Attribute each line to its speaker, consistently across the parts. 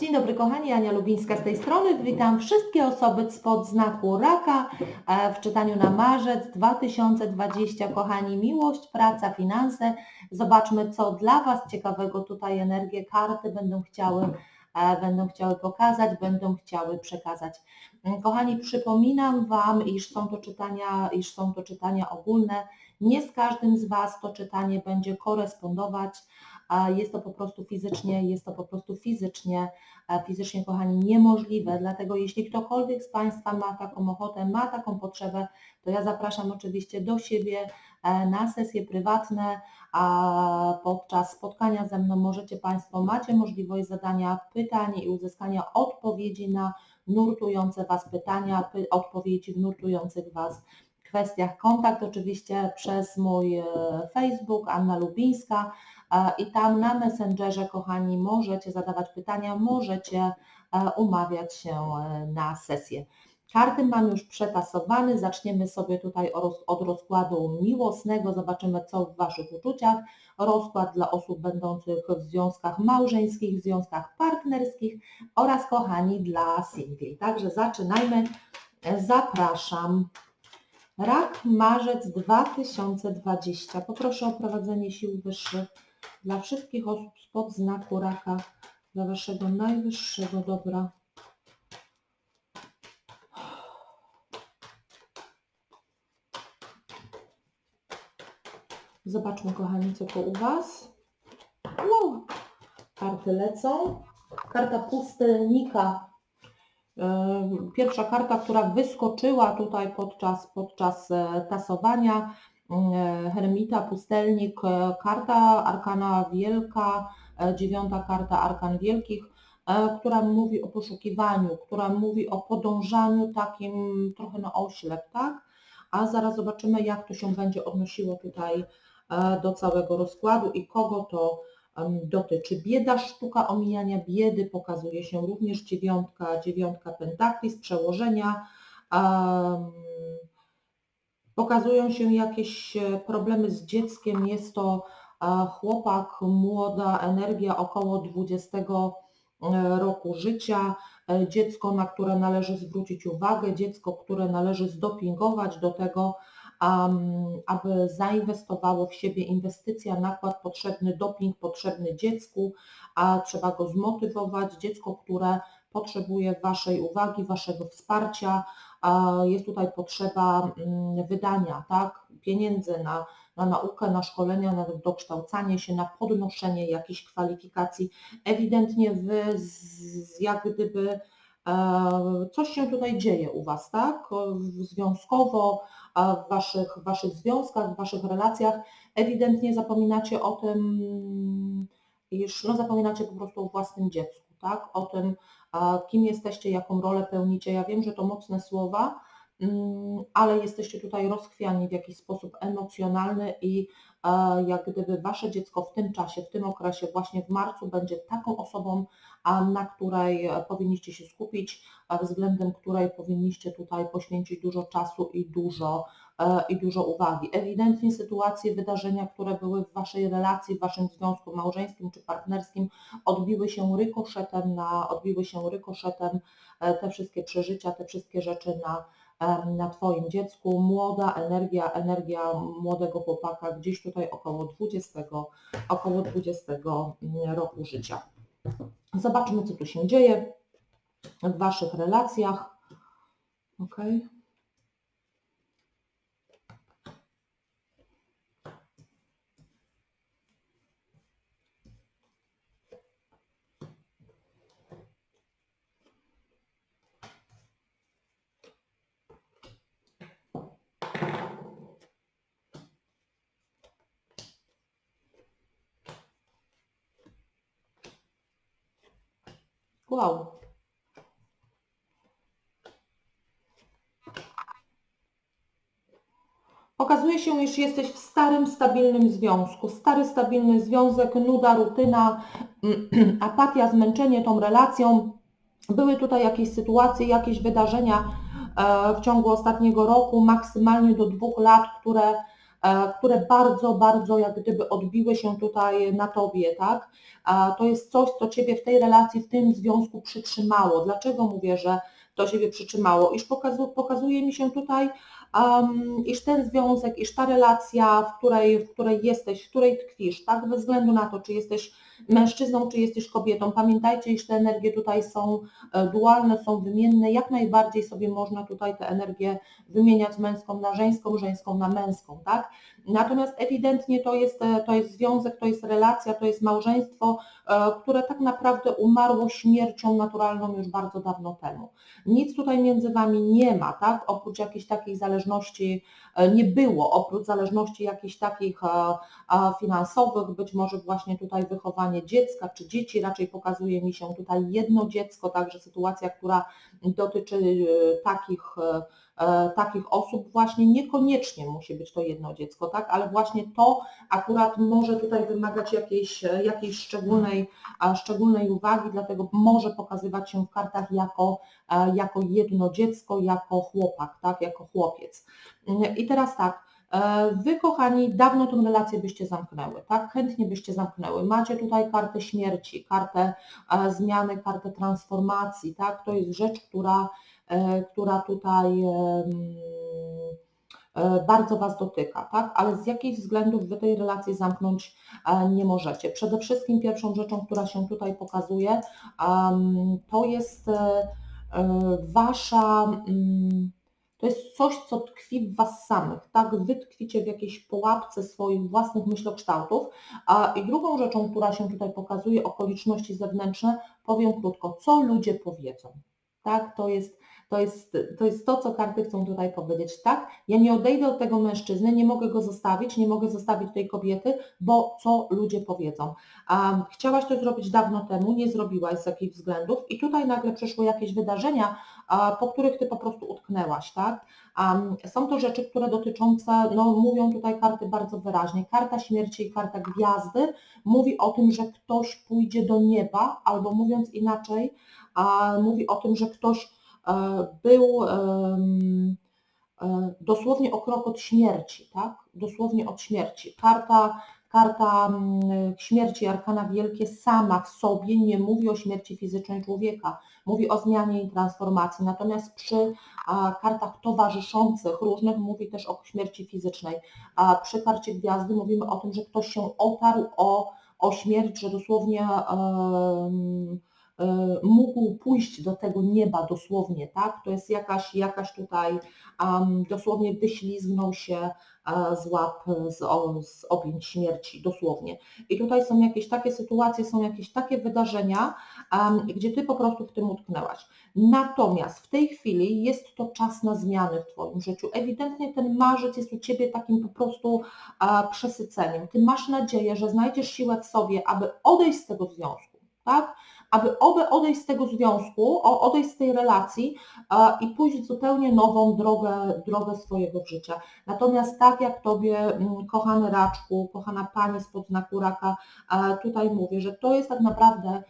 Speaker 1: Dzień dobry kochani, Ania Lubińska z tej strony. Witam wszystkie osoby spod znaku raka e, w czytaniu na marzec 2020. Kochani, miłość, praca, finanse. Zobaczmy, co dla Was ciekawego tutaj energie karty będą chciały, e, będą chciały pokazać, będą chciały przekazać. Mm, kochani, przypominam Wam, iż są to czytania, iż są to czytania ogólne. Nie z każdym z Was to czytanie będzie korespondować a jest to po prostu fizycznie, jest to po prostu fizycznie, e, fizycznie kochani niemożliwe, dlatego jeśli ktokolwiek z Państwa ma taką ochotę, ma taką potrzebę, to ja zapraszam oczywiście do siebie e, na sesje prywatne, a podczas spotkania ze mną możecie Państwo, macie możliwość zadania pytań i uzyskania odpowiedzi na nurtujące Was pytania, odpowiedzi w nurtujących Was kwestiach. Kontakt oczywiście przez mój e, Facebook, Anna Lubińska, i tam na Messengerze, kochani, możecie zadawać pytania, możecie e, umawiać się e, na sesję. Karty mam już przetasowane, zaczniemy sobie tutaj od rozkładu miłosnego, zobaczymy co w Waszych uczuciach. Rozkład dla osób będących w związkach małżeńskich, w związkach partnerskich oraz kochani dla singli. Także zaczynajmy. Zapraszam. Rak, marzec 2020. Poproszę o prowadzenie sił wyższych dla wszystkich osób spod znaku raka, dla Waszego najwyższego dobra. Zobaczmy, kochani, co to u Was. Wow. Karty lecą. Karta pustelnika. Pierwsza karta, która wyskoczyła tutaj podczas, podczas e, tasowania, E, Hermita, Pustelnik, e, karta Arkana Wielka, dziewiąta karta Arkan Wielkich, która mówi o poszukiwaniu, która mówi o podążaniu takim trochę na oślep, tak? A zaraz zobaczymy, jak to się będzie odnosiło tutaj do całego rozkładu i kogo to dotyczy. Bieda, sztuka omijania biedy, pokazuje się również dziewiątka, dziewiątka pentakli z przełożenia. Pokazują się jakieś e, problemy z dzieckiem, jest to e, chłopak, młoda energia około 20 e, roku życia, dziecko, na które należy zwrócić uwagę, dziecko, które należy zdopingować do tego, aby zainwestowało w siebie inwestycja, nakład potrzebny, doping potrzebny dziecku, a trzeba go zmotywować, dziecko, które potrzebuje Waszej uwagi, Waszego wsparcia, jest tutaj potrzeba mm, wydania tak, pieniędzy na, na naukę, na szkolenia, na dokształcanie się, na podnoszenie jakichś kwalifikacji. Ewidentnie Wy z, jak gdyby coś się tutaj dzieje u Was, tak? Związkowo, w waszych, w waszych związkach, w Waszych relacjach. Ewidentnie zapominacie o tym, iż no, zapominacie po prostu o własnym dziecku, tak? O tym, kim jesteście, jaką rolę pełnicie. Ja wiem, że to mocne słowa, mm, ale jesteście tutaj rozchwiani w jakiś sposób emocjonalny i e, jak gdyby Wasze dziecko w tym czasie, w tym okresie, właśnie w marcu będzie taką osobą, na której e, powinniście się skupić, względem której powinniście tutaj poświęcić dużo czasu i dużo E, i dużo uwagi. Ewidentnie sytuacje, wydarzenia, które były w Waszej relacji, w Waszym związku małżeńskim czy partnerskim odbiły się rykoszetem na, odbiły się rykoszetem e, te wszystkie przeżycia, te wszystkie rzeczy na, na Twoim dziecku. Młoda energia, energia młodego chłopaka gdzieś tutaj około 20, około 20 mm, roku życia. Zobaczmy, co tu się dzieje w Waszych relacjach. Okay. Wow. Okazuje się, iż jesteś w starym, stabilnym związku. Stary, stabilny związek, nuda, rutyna, apatia, zmęczenie tą relacją. Były tutaj jakieś sytuacje, jakieś wydarzenia e, w ciągu ostatniego roku, maksymalnie do dwóch lat, które które bardzo, bardzo jak gdyby odbiły się tutaj na Tobie, tak? To jest coś, co Ciebie w tej relacji, w tym związku przytrzymało. Dlaczego mówię, że to Ciebie przytrzymało? Iż pokazu, pokazuje mi się tutaj, um, iż ten związek, iż ta relacja, w której, w której jesteś, w której tkwisz, tak, bez względu na to, czy jesteś mężczyzną, czy jesteś kobietą, pamiętajcie, iż te energie tutaj są e, dualne, są wymienne, jak najbardziej sobie można tutaj te energie wymieniać męską na żeńską, żeńską na męską, tak? Natomiast ewidentnie to jest, e, to jest związek, to jest relacja, to jest małżeństwo, e, które tak naprawdę umarło śmiercią naturalną już bardzo dawno temu. Nic tutaj między Wami nie ma, tak? Oprócz jakiejś takiej zależności, e, nie było, oprócz zależności jakichś takich finansowych, być może właśnie tutaj wychowanie dziecka czy dzieci, raczej pokazuje mi się tutaj jedno dziecko, także sytuacja, która dotyczy takich takich osób właśnie niekoniecznie musi być to jedno dziecko, tak, ale właśnie to akurat może tutaj wymagać jakiejś, jakiejś szczególnej, szczególnej uwagi, dlatego może pokazywać się w kartach jako, e, jako jedno dziecko, jako chłopak, tak, jako chłopiec. I teraz tak, e, Wy, kochani, dawno tę relację byście zamknęły, tak? Chętnie byście zamknęły. Macie tutaj kartę śmierci, kartę zmiany, kartę transformacji, tak? To jest rzecz, która E, która tutaj e, bardzo Was dotyka, tak? ale z jakichś względów Wy tej relacji zamknąć e, nie możecie. Przede wszystkim pierwszą rzeczą, która się tutaj pokazuje, to jest Wasza, mm, to jest coś, co tkwi w Was samych, tak? Wy tkwicie w jakiejś pułapce swoich własnych myślokształtów. I drugą rzeczą, która się tutaj pokazuje, okoliczności zewnętrzne, powiem krótko, co ludzie powiedzą. Tak, to jest to jest, to jest to, co karty chcą tutaj powiedzieć, tak? Ja nie odejdę od tego mężczyzny, nie mogę go zostawić, nie mogę zostawić tej kobiety, bo co ludzie powiedzą. Um, chciałaś to zrobić dawno temu, nie zrobiłaś z jakichś względów i tutaj nagle przyszły jakieś wydarzenia, po których ty po prostu utknęłaś, tak? Um, są to rzeczy, które dotyczące, no mówią tutaj karty bardzo wyraźnie. Karta śmierci i karta gwiazdy mówi o tym, że ktoś pójdzie do nieba, albo mówiąc inaczej, mówi o tym, że ktoś był e, dosłownie o krok od śmierci, tak? Dosłownie od śmierci. Karta, karta śmierci Arkana Wielkie sama w sobie nie mówi o śmierci fizycznej człowieka, mówi o zmianie i transformacji, natomiast przy kartach towarzyszących różnych mówi też o śmierci fizycznej. A przy karcie gwiazdy mówimy o tym, że ktoś się otarł o, o śmierć, że dosłownie E, mógł pójść do tego nieba dosłownie, tak? To jest jakaś, jakaś tutaj um, dosłownie wyślizgnął się e, z łap, z, z objęć śmierci, dosłownie. I tutaj są jakieś takie sytuacje, są jakieś takie wydarzenia, um, gdzie Ty po prostu w tym utknęłaś. Natomiast w tej chwili jest to czas na zmiany w Twoim życiu. Ewidentnie ten marzec jest u Ciebie takim po prostu a, przesyceniem. Ty masz nadzieję, że znajdziesz siłę w sobie, aby odejść z tego związku, tak? aby oby odejść z tego związku, odejść z tej relacji i pójść zupełnie nową drogę, drogę swojego życia. Natomiast tak jak Tobie, mm, kochany Raczku, kochana Pani spod znaku raka, tutaj mówię, że to jest tak naprawdę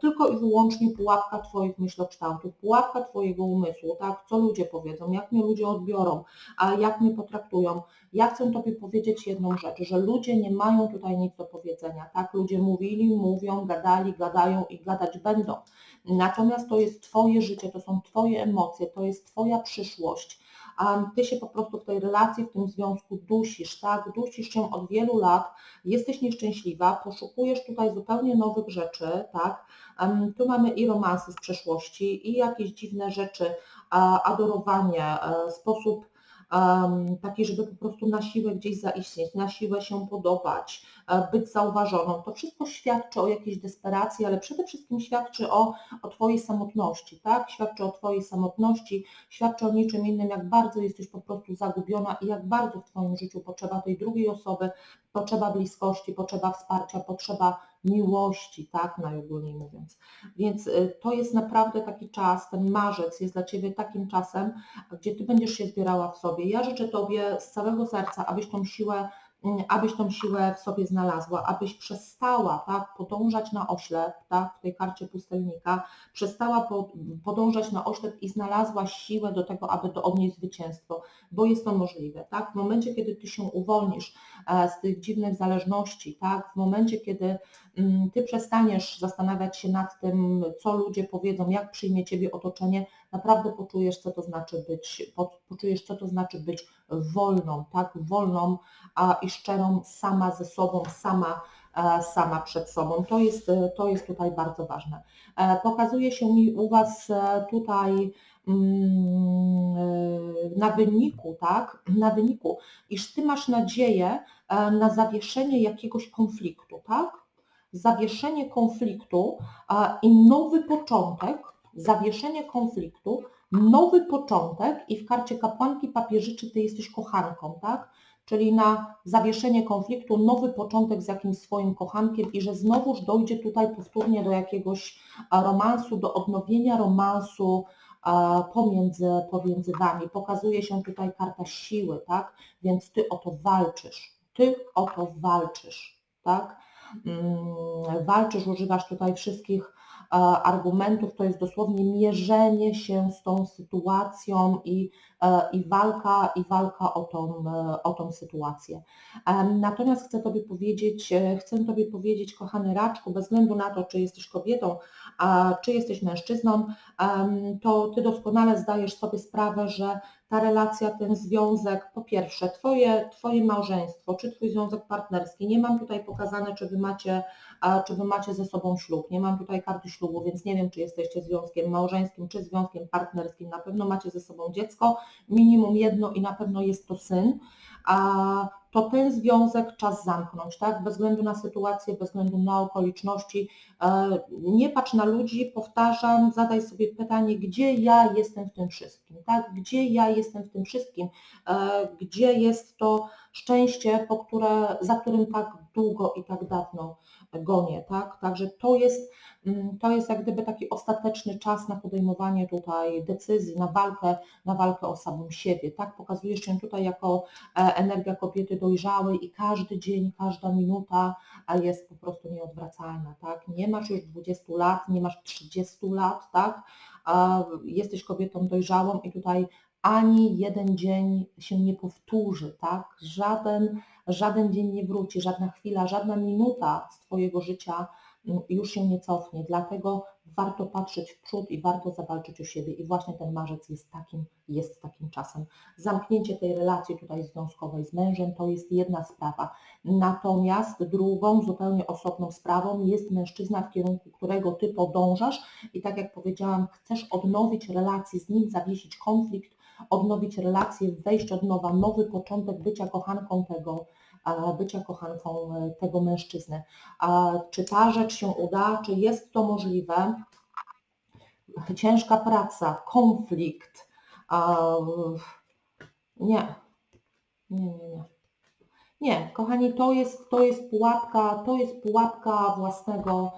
Speaker 1: tylko i wyłącznie pułapka Twoich myślokształtów, pułapka Twojego umysłu, tak, co ludzie powiedzą, jak mnie ludzie odbiorą, a jak mnie potraktują. Ja chcę Tobie powiedzieć jedną rzecz, że ludzie nie mają tutaj nic do powiedzenia, tak, ludzie mówili, mówią, gadali, gadają i gadać będą. Natomiast to jest Twoje życie, to są Twoje emocje, to jest Twoja przyszłość. Ty się po prostu w tej relacji, w tym związku dusisz, tak? Dusisz się od wielu lat, jesteś nieszczęśliwa, poszukujesz tutaj zupełnie nowych rzeczy, tak? Tu mamy i romanse z przeszłości, i jakieś dziwne rzeczy, adorowanie, e, sposób um, taki, żeby po prostu na siłę gdzieś zaistnieć, na siłę się podobać, e, być zauważoną. To wszystko świadczy o jakiejś desperacji, ale przede wszystkim świadczy o, o Twojej samotności, tak? Świadczy o Twojej samotności, świadczy o niczym innym, jak bardzo jesteś po prostu zagubiona i jak bardzo w Twoim życiu potrzeba tej drugiej osoby, potrzeba bliskości, potrzeba wsparcia, potrzeba miłości, tak najogólniej mówiąc. Więc y, to jest naprawdę taki czas, ten marzec jest dla Ciebie takim czasem, gdzie Ty będziesz się zbierała w sobie. Ja życzę Tobie z całego serca, abyś tą siłę abyś tą siłę w sobie znalazła, abyś przestała tak, podążać na oślep, tak, w tej karcie pustelnika, przestała po, podążać na oślep i znalazła siłę do tego, aby to odnieść zwycięstwo, bo jest to możliwe. Tak? W momencie, kiedy ty się uwolnisz e, z tych dziwnych zależności, tak, w momencie, kiedy ty przestaniesz zastanawiać się nad tym, co ludzie powiedzą, jak przyjmie ciebie otoczenie, naprawdę poczujesz, co to znaczy być, poczujesz, co to znaczy być wolną, tak, wolną a, i szczerą sama ze sobą, sama, e, sama przed sobą. To jest, to jest tutaj bardzo ważne. E, pokazuje się mi u Was e, tutaj mm, na wyniku, tak, na wyniku, iż Ty masz nadzieję na zawieszenie jakiegoś konfliktu, tak? Zawieszenie konfliktu i nowy początek, zawieszenie konfliktu, nowy początek i w karcie kapłanki papieżyczy ty jesteś kochanką, tak? Czyli na zawieszenie konfliktu, nowy początek z jakimś swoim kochankiem i że znowuż dojdzie tutaj powtórnie do jakiegoś romansu, do odnowienia romansu pomiędzy, pomiędzy wami. Pokazuje się tutaj karta siły, tak? Więc ty o to walczysz. Ty o to walczysz, tak? Mm, walczysz, używasz tutaj wszystkich argumentów, to jest dosłownie mierzenie się z tą sytuacją i, e, i, walka, i walka o tą, e, o tą sytuację. Natomiast chcę Tobie powiedzieć, e, chcę Tobie powiedzieć, kochany Raczku, bez względu na to, czy jesteś kobietą, czy jesteś mężczyzną, to Ty doskonale zdajesz sobie sprawę, że ta relacja, ten związek, po pierwsze, twoje, twoje małżeństwo, czy Twój związek partnerski, nie mam tutaj pokazane, czy Wy macie, czy Wy macie ze sobą ślub, nie mam tutaj karty ślubu, więc nie wiem, czy jesteście związkiem małżeńskim, czy związkiem partnerskim, na pewno macie ze sobą dziecko, minimum jedno i na pewno jest to syn, a to ten związek czas zamknąć, tak? Bez względu na sytuację, bez względu na okoliczności. E, nie patrz na ludzi, powtarzam, zadaj sobie pytanie, gdzie ja jestem w tym wszystkim, tak? Gdzie ja jestem w tym wszystkim? E, gdzie jest to szczęście, po które, za którym tak długo i tak dawno gonię, tak? Także to jest, mm, to jest jak gdyby taki ostateczny czas na podejmowanie tutaj decyzji, na walkę, na walkę o samą siebie, tak? Pokazujesz się tutaj jako e, energia kobiety dojrzałej i każdy dzień, każda minuta jest po prostu nieodwracalna, tak? Nie masz już 20 lat, nie masz 30 lat, tak? Jesteś kobietą dojrzałą i tutaj ani jeden dzień się nie powtórzy, tak? Żaden, żaden dzień nie wróci, żadna chwila, żadna minuta z Twojego życia już się nie cofnie. Dlatego warto patrzeć w przód i warto zawalczyć o siebie. I właśnie ten marzec jest takim, jest takim czasem. Zamknięcie tej relacji tutaj związkowej z mężem to jest jedna sprawa. Natomiast drugą, zupełnie osobną sprawą jest mężczyzna, w kierunku którego Ty podążasz i tak jak powiedziałam, chcesz odnowić relację z nim, zawiesić konflikt, odnowić relacje, wejść od nowa, nowy początek bycia kochanką tego, bycia kochanką e, tego mężczyzny. Czy ta rzecz się uda, czy jest to możliwe? Ciężka praca, konflikt. Nie. Nie, nie, nie. Nie, kochani, to jest, to jest pułapka, to jest pułapka własnego,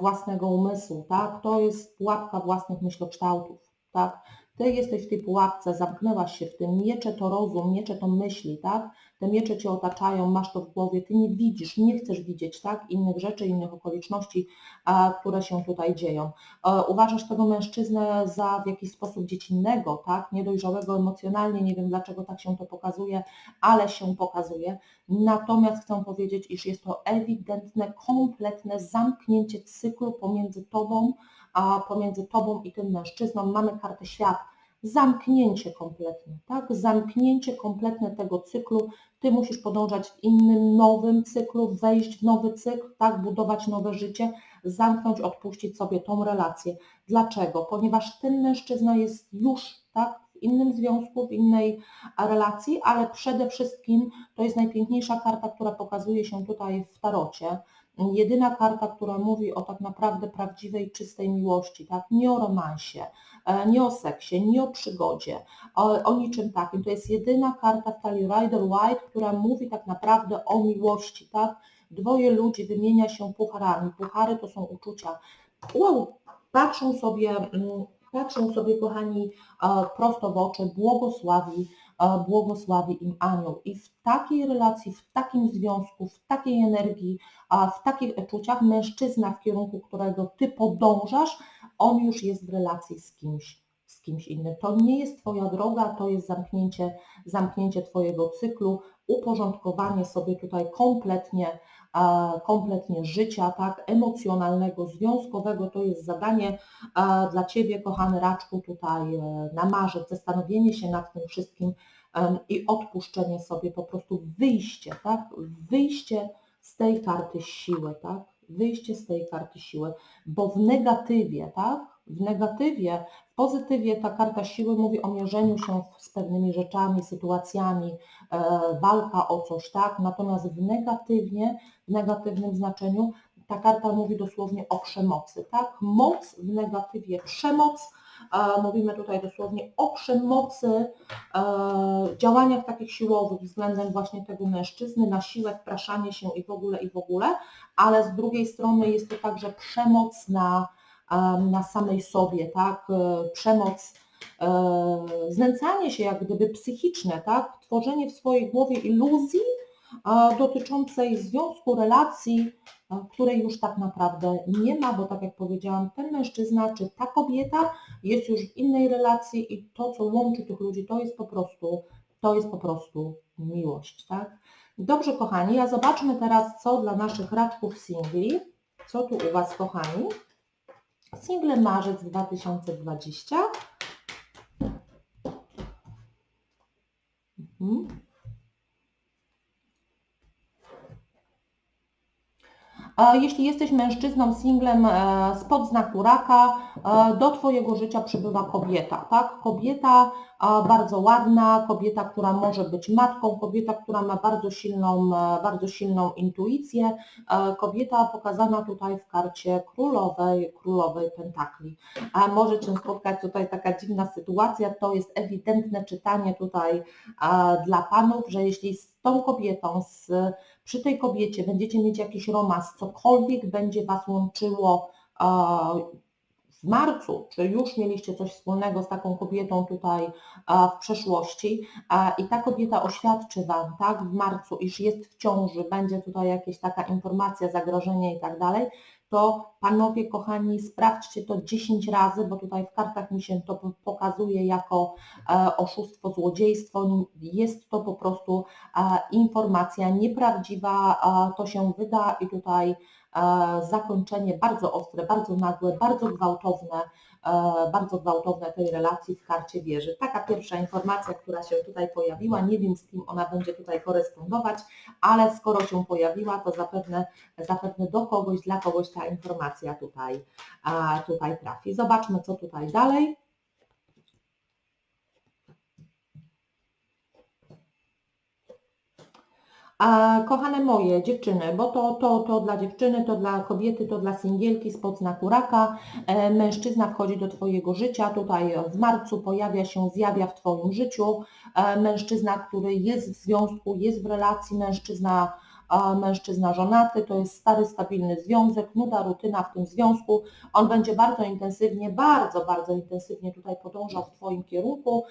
Speaker 1: własnego umysłu, tak? To jest pułapka własnych myślokształtów, tak? Ty jesteś w tej pułapce, zamknęłaś się w tym, miecze to rozum, miecze to myśli, tak? Te miecze cię otaczają, masz to w głowie, ty nie widzisz, nie chcesz widzieć, tak? Innych rzeczy, innych okoliczności, a, które się tutaj dzieją. E, uważasz tego mężczyznę za w jakiś sposób dziecinnego, tak? Niedojrzałego emocjonalnie, nie wiem dlaczego tak się to pokazuje, ale się pokazuje. Natomiast chcę powiedzieć, iż jest to ewidentne, kompletne zamknięcie cyklu pomiędzy tobą, a pomiędzy tobą i tym mężczyzną mamy kartę świat. Zamknięcie kompletne, tak? Zamknięcie kompletne tego cyklu. Ty musisz podążać w innym, nowym cyklu, wejść w nowy cykl, tak? Budować nowe życie, zamknąć, odpuścić sobie tą relację. Dlaczego? Ponieważ ten mężczyzna jest już, tak? W innym związku, w innej relacji, ale przede wszystkim to jest najpiękniejsza karta, która pokazuje się tutaj w tarocie jedyna karta, która mówi o tak naprawdę prawdziwej, czystej miłości, tak? Nie o romansie, e, nie o seksie, nie o przygodzie, o, o niczym takim. To jest jedyna karta w talii Rider White, która mówi tak naprawdę o miłości, tak? Dwoje ludzi wymienia się pucharami. Puchary to są uczucia. Wow, patrzą sobie, mm, patrzą sobie, kochani, e, prosto w oczy, błogosławi, błogosławi im anioł. I w takiej relacji, w takim związku, w takiej energii, w takich uczuciach mężczyzna, w kierunku którego ty podążasz, on już jest w relacji z kimś, z kimś innym. To nie jest Twoja droga, to jest zamknięcie, zamknięcie Twojego cyklu, uporządkowanie sobie tutaj kompletnie, e, kompletnie życia, tak, emocjonalnego, związkowego, to jest zadanie dla Ciebie, kochany raczku, tutaj e, na marzec, zastanowienie się nad tym wszystkim i odpuszczenie sobie, po prostu wyjście, tak, wyjście z tej karty siły, tak, wyjście z tej karty siły, bo w negatywie, tak, w negatywie, w pozytywie ta karta siły mówi o mierzeniu się z pewnymi rzeczami, sytuacjami, e, walka o coś, tak? Natomiast w negatywnie, w negatywnym znaczeniu ta karta mówi dosłownie o przemocy, tak? Moc w negatywie, przemoc, e, mówimy tutaj dosłownie o przemocy, e, działaniach takich siłowych względem właśnie tego mężczyzny, na siłę wpraszanie się i w ogóle, i w ogóle, ale z drugiej strony jest to także przemoc na na samej sobie, tak? E, przemoc, e, znęcanie się jak gdyby psychiczne, tak? Tworzenie w swojej głowie iluzji dotyczącej związku, relacji, której już tak naprawdę nie ma, bo tak jak powiedziałam, ten mężczyzna czy ta kobieta jest już w innej relacji i to, co łączy tych ludzi, to jest po prostu, to jest po prostu miłość, tak? Dobrze, kochani, a zobaczmy teraz, co dla naszych raczków singli, co tu u Was, kochani. Single marzec 2020. Mhm. Jeśli jesteś mężczyzną, singlem e, spod znaku raka, e, do Twojego życia przybywa kobieta, tak? Kobieta bardzo ładna, kobieta, która może być matką, kobieta, która ma bardzo silną, e, bardzo silną intuicję, kobieta pokazana tutaj w karcie królowej, królowej pentakli. A może Cię spotkać tutaj taka dziwna sytuacja, to jest ewidentne czytanie tutaj dla Panów, że jeśli z tą kobietą, z przy tej kobiecie będziecie mieć jakiś romans, cokolwiek będzie Was łączyło w marcu, czy już mieliście coś wspólnego z taką kobietą tutaj w przeszłości i ta kobieta oświadczy Wam, tak, w marcu, iż jest w ciąży, będzie tutaj jakaś taka informacja, zagrożenie i tak dalej, to panowie kochani, sprawdźcie to 10 razy, bo tutaj w kartach mi się to pokazuje jako e, oszustwo, złodziejstwo. Jest to po prostu e, informacja nieprawdziwa, to się wyda i tutaj zakończenie bardzo ostre, bardzo nagłe, bardzo gwałtowne E, bardzo gwałtowne tej relacji w karcie wieży. Taka pierwsza informacja, która się tutaj pojawiła, nie wiem z kim ona będzie tutaj korespondować, ale skoro się pojawiła, to zapewne, zapewne do kogoś, dla kogoś ta informacja tutaj, tutaj trafi. Zobaczmy, co tutaj dalej. A kochane moje dziewczyny, bo to, to, to dla dziewczyny, to dla kobiety, to dla singielki spod znaku raka, e, mężczyzna wchodzi do Twojego życia, tutaj w marcu pojawia się, zjawia w Twoim życiu, e, mężczyzna, który jest w związku, jest w relacji, mężczyzna, mężczyzna żonaty, to jest stary, stabilny związek, nuda, rutyna w tym związku, on będzie bardzo intensywnie, bardzo, bardzo intensywnie tutaj podążał w Twoim kierunku,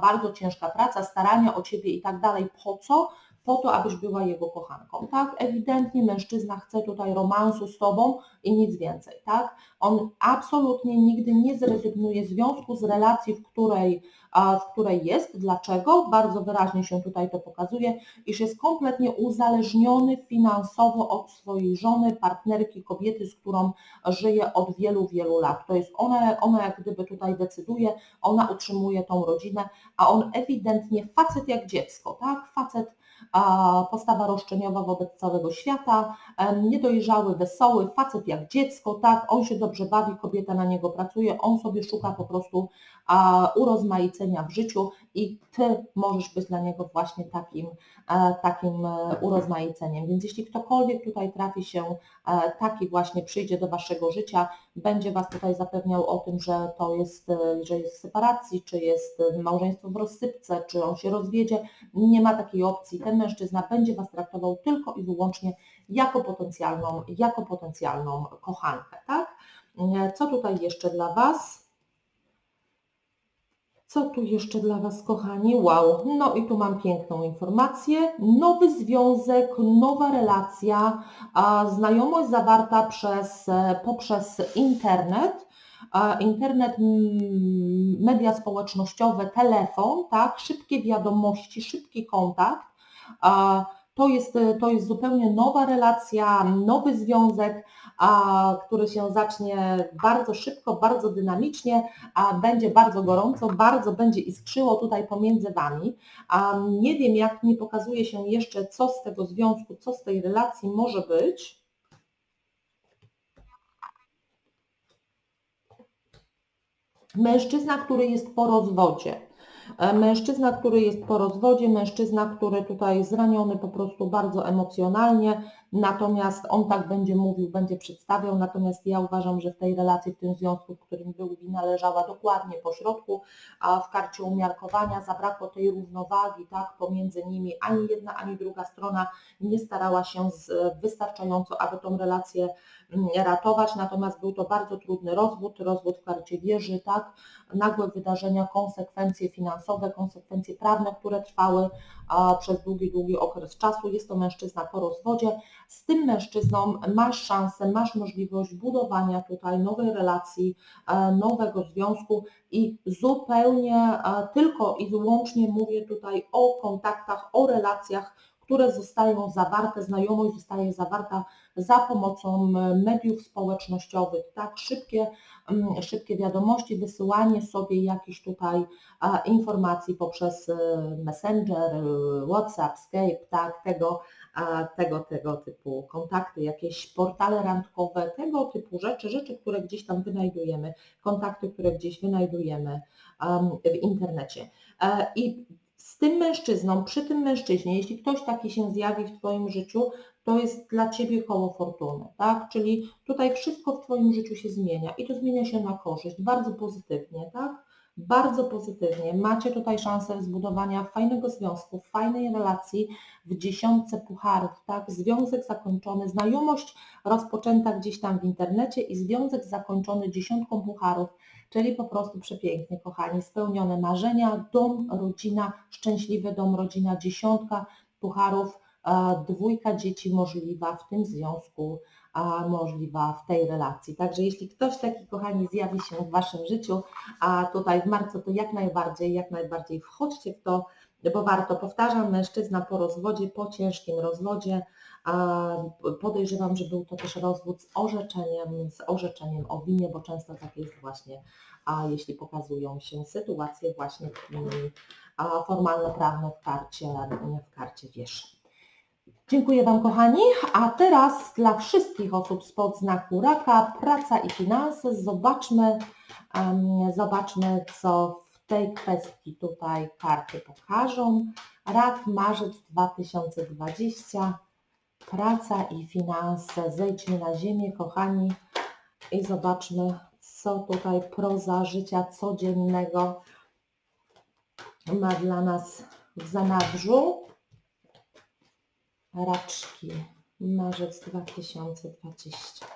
Speaker 1: bardzo ciężka praca, starania o Ciebie i tak dalej, po co? Po to, abyś była jego kochanką, tak? Ewidentnie mężczyzna chce tutaj romansu z tobą i nic więcej, tak? On absolutnie nigdy nie zrezygnuje z związku, z relacji, w której, w której jest. Dlaczego? Bardzo wyraźnie się tutaj to pokazuje, iż jest kompletnie uzależniony finansowo od swojej żony, partnerki, kobiety, z którą żyje od wielu, wielu lat. To jest ona, ona jak gdyby tutaj decyduje, ona utrzymuje tą rodzinę, a on ewidentnie facet jak dziecko, tak? Facet postawa roszczeniowa wobec całego świata, niedojrzały, wesoły, facet jak dziecko, tak, on się dobrze bawi, kobieta na niego pracuje, on sobie szuka po prostu urozmaicenia w życiu i Ty możesz być dla niego właśnie takim, e, takim e, urozmaiceniem. Więc jeśli ktokolwiek tutaj trafi się, e, taki właśnie przyjdzie do Waszego życia, będzie Was tutaj zapewniał o tym, że to jest, że jest w separacji, czy jest małżeństwo w rozsypce, czy on się rozwiedzie, nie ma takiej opcji. Ten mężczyzna będzie Was traktował tylko i wyłącznie jako potencjalną, jako potencjalną kochankę, tak? Co tutaj jeszcze dla Was? Co tu jeszcze dla Was, kochani? Wow, no i tu mam piękną informację. Nowy związek, nowa relacja, znajomość zawarta przez, e, poprzez internet, internet, media społecznościowe, telefon, tak, szybkie wiadomości, szybki kontakt. To jest, to jest zupełnie nowa relacja, nowy związek, a, który się zacznie bardzo szybko, bardzo dynamicznie, a będzie bardzo gorąco, bardzo będzie iskrzyło tutaj pomiędzy Wami. A nie wiem, jak nie pokazuje się jeszcze, co z tego związku, co z tej relacji może być. Mężczyzna, który jest po rozwodzie. E, Mężczyzna, który jest po rozwodzie, mężczyzna, który tutaj zraniony po prostu bardzo emocjonalnie, natomiast on tak będzie mówił, będzie przedstawiał, natomiast ja uważam, że w tej relacji, w tym związku, w którym był wina leżała dokładnie po środku, a w karcie umiarkowania zabrakło tej równowagi, tak, pomiędzy nimi, ani jedna, ani druga strona nie starała się wystarczająco, aby tą relację mm, ratować, natomiast był to bardzo trudny rozwód, rozwód w karcie wieży, tak, nagłe wydarzenia, konsekwencje finansowe, konsekwencje prawne, które trwały przez długi, długi okres czasu. Jest to mężczyzna po rozwodzie. Z tym mężczyzną masz szansę, masz możliwość budowania tutaj nowej relacji, e, nowego związku i zupełnie e, tylko i wyłącznie mówię tutaj o kontaktach, o relacjach, które zostają zawarte, znajomość zostaje zawarta za pomocą mediów społecznościowych, tak, szybkie, mm, szybkie wiadomości, wysyłanie sobie jakichś tutaj informacji poprzez e, Messenger, e, WhatsApp, Skype, tak, tego, tego, tego typu kontakty, jakieś portale randkowe, tego typu rzeczy, rzeczy, które gdzieś tam wynajdujemy, kontakty, które gdzieś wynajdujemy w internecie. E, I z tym mężczyzną, przy tym mężczyźnie, jeśli ktoś taki się zjawi w Twoim życiu, to jest dla Ciebie koło fortuny, tak? Czyli tutaj wszystko w Twoim życiu się zmienia i to zmienia się na korzyść, bardzo pozytywnie, tak? Bardzo pozytywnie. Macie tutaj szansę zbudowania fajnego związku, fajnej relacji w dziesiątce pucharów, tak? Związek zakończony, znajomość rozpoczęta gdzieś tam w internecie i związek zakończony dziesiątką pucharów, czyli po prostu przepięknie, kochani, spełnione marzenia, dom, rodzina, szczęśliwy dom, rodzina, dziesiątka pucharów, dwójka dzieci możliwa w tym związku, możliwa w tej relacji. Także jeśli ktoś taki, kochani, zjawi się w Waszym życiu, a tutaj w marcu, to jak najbardziej, jak najbardziej wchodźcie w to, bo warto, powtarzam, mężczyzna po rozwodzie, po ciężkim rozwodzie, podejrzewam, że był to też rozwód z orzeczeniem, z orzeczeniem o winie, bo często tak jest właśnie, a jeśli pokazują się sytuacje właśnie formalno-prawne w karcie, w karcie wież. Dziękuję Wam kochani, a teraz dla wszystkich osób spod znaku raka, praca i finanse, zobaczmy, um, zobaczmy co w tej kwestii tutaj karty pokażą. Rak, marzec 2020, praca i finanse, zejdźmy na ziemię kochani i zobaczmy co tutaj proza życia codziennego ma dla nas w zanadrzu. Raczki, marzec 2020.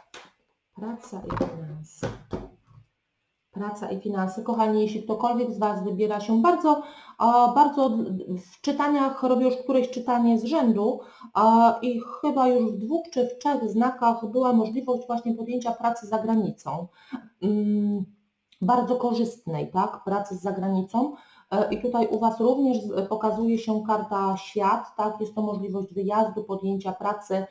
Speaker 1: Praca i finanse. Praca i finanse. Kochani, jeśli ktokolwiek z Was wybiera się bardzo, bardzo w czytaniach, robię już któreś czytanie z rzędu i chyba już w dwóch czy w trzech znakach była możliwość właśnie podjęcia pracy za granicą. Mm, bardzo korzystnej, tak, pracy za granicą. E, I tutaj u Was również pokazuje się karta świat, tak? Jest to możliwość wyjazdu, podjęcia pracy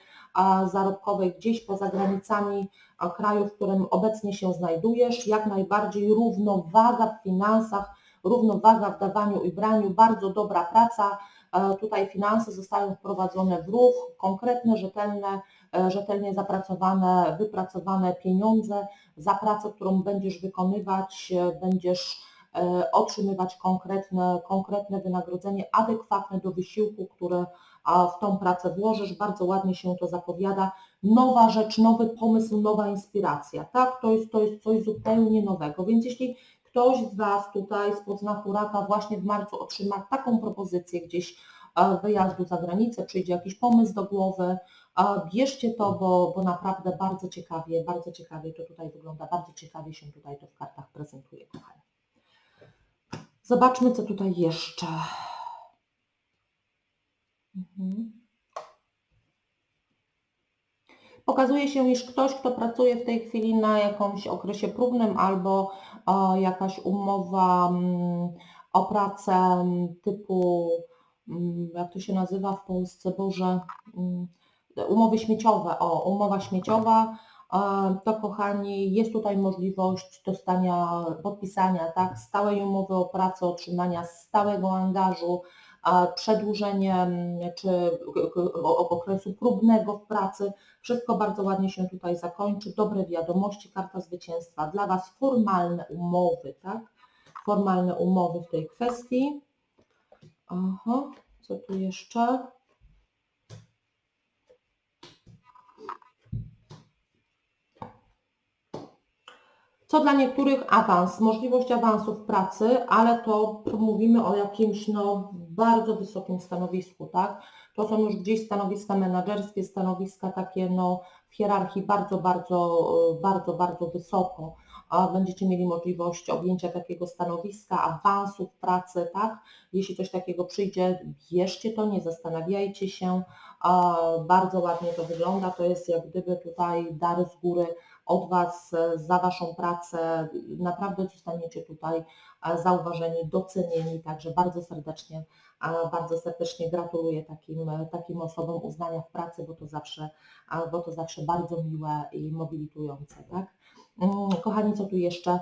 Speaker 1: zarobkowej gdzieś poza granicami kraju, w którym obecnie się znajdujesz. Jak najbardziej równowaga w finansach, równowaga w dawaniu i braniu, bardzo dobra praca. E, tutaj finanse zostają wprowadzone w ruch, konkretne, rzetelne, e, rzetelnie zapracowane, wypracowane pieniądze za pracę, którą będziesz wykonywać, będziesz E, otrzymywać konkretne, konkretne wynagrodzenie adekwatne do wysiłku, które w tą pracę włożysz. Bardzo ładnie się to zapowiada. Nowa rzecz, nowy pomysł, nowa inspiracja. Tak, to jest, to jest coś zupełnie nowego. Więc jeśli ktoś z Was tutaj z znaku raka właśnie w marcu otrzyma taką propozycję gdzieś e, wyjazdu za granicę, przyjdzie jakiś pomysł do głowy, bierzcie to, bo, bo naprawdę bardzo ciekawie, bardzo ciekawie to tutaj wygląda, bardzo ciekawie się tutaj to w kartach prezentuje, kochani. Zobaczmy, co tutaj jeszcze. Mhm. Pokazuje się, iż ktoś, kto pracuje w tej chwili na jakimś okresie próbnym albo e, jakaś umowa mm, o pracę mm, typu, mm, jak to się nazywa w Polsce, Boże, mm, umowy śmieciowe, o, umowa śmieciowa, to kochani, jest tutaj możliwość dostania, podpisania tak, stałej umowy o pracę, otrzymania stałego angażu, przedłużenie czy okresu próbnego w pracy. Wszystko bardzo ładnie się tutaj zakończy. Dobre wiadomości, karta zwycięstwa dla Was, formalne umowy, tak? Formalne umowy w tej kwestii. Aha, co tu jeszcze? Co dla niektórych awans, możliwość awansu w pracy, ale to mówimy o jakimś no, bardzo wysokim stanowisku, tak? To są już gdzieś stanowiska menedżerskie, stanowiska takie no, w hierarchii bardzo, bardzo, bardzo, bardzo wysoko. A będziecie mieli możliwość objęcia takiego stanowiska, awansu w pracy, tak? Jeśli coś takiego przyjdzie, bierzcie to, nie zastanawiajcie się. Bardzo ładnie to wygląda, to jest jak gdyby tutaj dar z góry od Was e, za Waszą pracę. Naprawdę zostaniecie tutaj e, zauważeni, docenieni, także bardzo serdecznie, e, bardzo serdecznie gratuluję takim, takim osobom uznania w pracy, bo to zawsze, bo to zawsze bardzo miłe i mobilitujące, tak? Mm, Kochani, co tu jeszcze?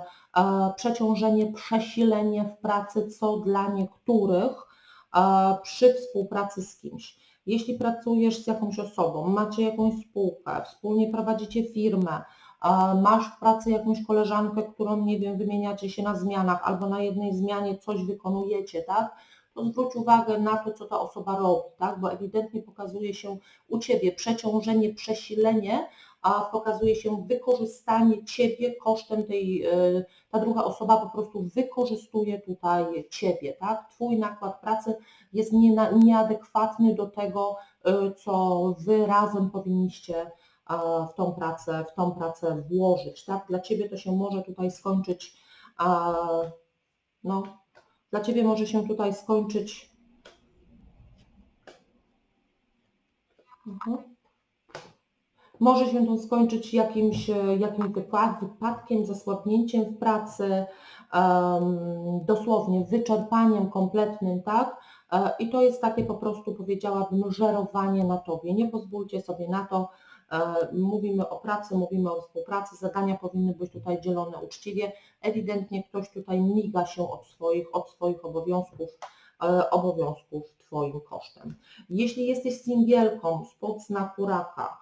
Speaker 1: Przeciążenie, przesilenie w pracy, co dla niektórych przy współpracy z kimś. Jeśli pracujesz z jakąś osobą, macie jakąś spółkę, wspólnie prowadzicie firmę, masz w pracy jakąś koleżankę, którą, nie wiem, wymieniacie się na zmianach albo na jednej zmianie coś wykonujecie, tak? To zwróć uwagę na to, co ta osoba robi, tak? Bo ewidentnie pokazuje się u Ciebie przeciążenie, przesilenie, a pokazuje się wykorzystanie Ciebie kosztem tej, e, ta druga osoba po prostu wykorzystuje tutaj Ciebie, tak? Twój nakład pracy jest nieadekwatny do tego, e, co Wy razem powinniście w tą pracę, w tą pracę włożyć. Tak? Dla Ciebie to się może tutaj skończyć, no, dla Ciebie może się tutaj skończyć mhm. Może się to skończyć jakimś, jakimś wypadkiem, zasłabnięciem w pracy, um, dosłownie wyczerpaniem kompletnym, tak? E, I to jest takie po prostu, powiedziałabym, żerowanie na Tobie. Nie pozwólcie sobie na to, mówimy o pracy, mówimy o współpracy, zadania powinny być tutaj dzielone uczciwie. Ewidentnie ktoś tutaj miga się od swoich, od swoich obowiązków, e, obowiązków Twoim kosztem. Jeśli jesteś singielką spod znaku raka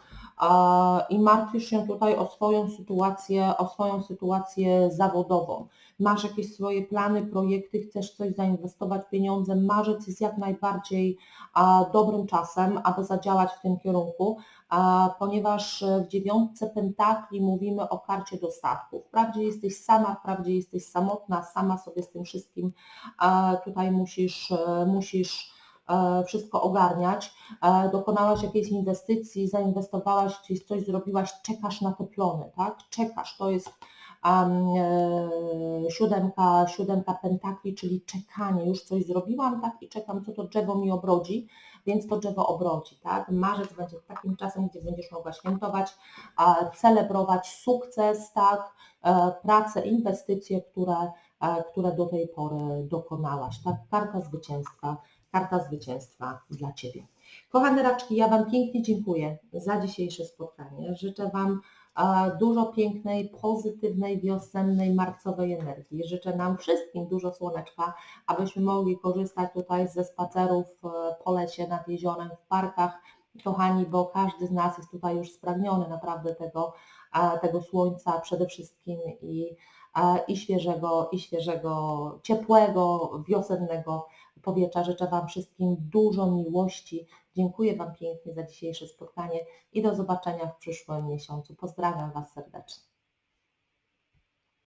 Speaker 1: i martwisz się tutaj o swoją sytuację, o swoją sytuację zawodową, masz jakieś swoje plany, projekty, chcesz coś zainwestować pieniądze, marzec jest jak najbardziej dobrym czasem, aby zadziałać w tym kierunku, ponieważ w dziewiątce pentakli mówimy o karcie dostatku. Wprawdzie jesteś sama, wprawdzie jesteś samotna, sama sobie z tym wszystkim tutaj musisz, musisz e, wszystko ogarniać, e, dokonałaś jakiejś inwestycji, zainwestowałaś, coś zrobiłaś, czekasz na te plony, tak? Czekasz, to jest um, siódemka, siódemka pentakli, czyli czekanie, już coś zrobiłam, tak? I czekam, co to drzewo mi obrodzi więc to drzewo obrodzi. Tak? Marzec będzie takim czasem, gdzie będziesz mogła świętować, celebrować sukces, tak? E, pracę, inwestycje, które, e, które do tej pory dokonałaś. Tak? Karta zwycięstwa, karta zwycięstwa dla Ciebie. Kochane raczki, ja Wam pięknie dziękuję za dzisiejsze spotkanie. Życzę Wam dużo pięknej, pozytywnej, wiosennej, marcowej energii. Życzę nam wszystkim dużo słoneczka, abyśmy mogli korzystać tutaj ze spacerów e, po lesie, nad jeziorem, w parkach, kochani, bo każdy z nas jest tutaj już spragniony naprawdę tego, tego słońca przede wszystkim i, i świeżego, i świeżego, ciepłego, wiosennego powietrza. Życzę Wam wszystkim dużo miłości. Dziękuję Wam pięknie za dzisiejsze spotkanie i do zobaczenia w przyszłym miesiącu. Pozdrawiam Was serdecznie.